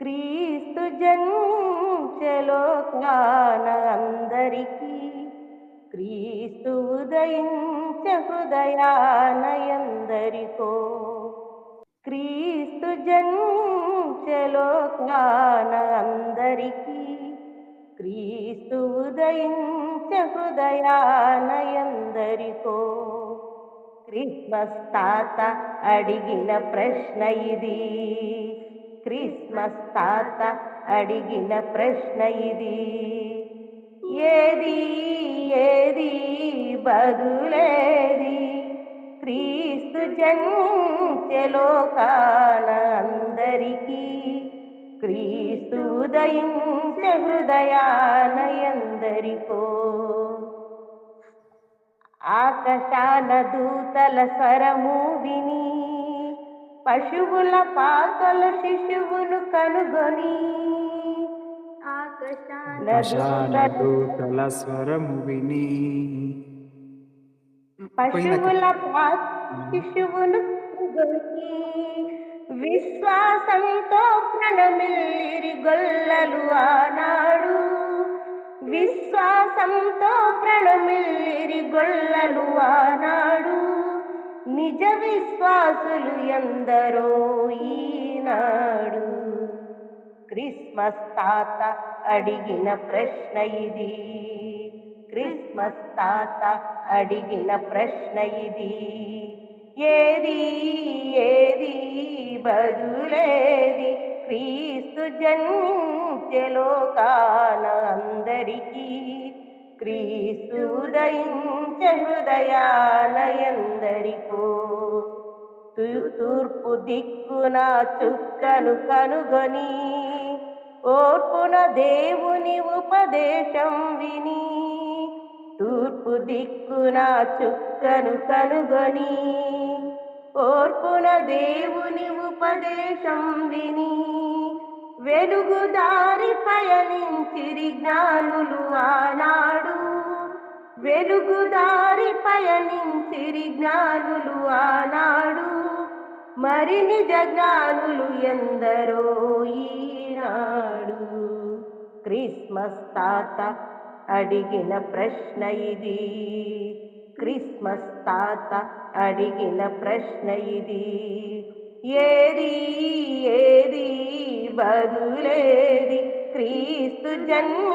క్రీస్తు జన్మలోకాన అందరికీ క్రీస్తు ఉదయించ హృదయానయందరికో. క్రీస్తు జన్మలోకాన అందరికీ క్రీస్తు ఉదయించ హృదయానయందరికో. క్రిస్మస్ తాత అడిగిన ప్రశ్న ఇది. క్రిస్మస్ తాత అడిగిన ప్రశ్న ఇది. ఏది ఏది బదులేది? క్రీస్తు జన్మలోకాన అందరికీ క్రీస్తు ఉదయించ హృదయానయందరికో ఆకాశాన దూతల స్వరము విని పశువుల పాకల శిశువును కనుగొని ఆకాశాన స్వరము విని. పశువుల శిశువును కనుగొని విశ్వాసంతో ప్రణమిల్లిరి గొల్లలు ఆనాడు. విశ్వాసంతో ప్రణమిల్లిరి గొల్లలు ఆనాడు. నిజ విశ్వాసులు ఎందరో ఈనాడు. క్రిస్మస్ తాత అడిగిన ప్రశ్న ఇది. క్రిస్మస్ తాత అడిగిన ప్రశ్న ఇది. ఏది ఏది బదులేది? క్రీస్తు జన్మలోకాన అందరికీ క్రీస్తు ఉదయించ హృదయాలయందరికో తూ- తూర్పు దిక్కున చుక్కను కనుగొని ఓర్పున దేవుని ఉపదేశం విని తూర్పు దిక్కున చుక్కను కనుగొని ఓర్పున దేవుని ఉపదేశం విని వెలుగు దారి పయనించిరి జ్ఞానులు ఆనాడు. వెలుగు దారి పయనించిరి జ్ఞానులు ఆనాడు. మరి నిజ జ్ఞానులు ఎందరో ఈనాడు. క్రిస్మస్ తాత అడిగిన ప్రశ్న ఇది. క్రిస్మస్ తాత అడిగిన ప్రశ్న ఇది. ఏది ఏది బదులేది? క్రీస్తు జన్మించలోకాన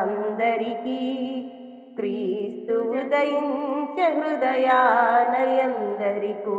అందరికీ క్రీస్తు ఉదయించ హృదయానయందరికో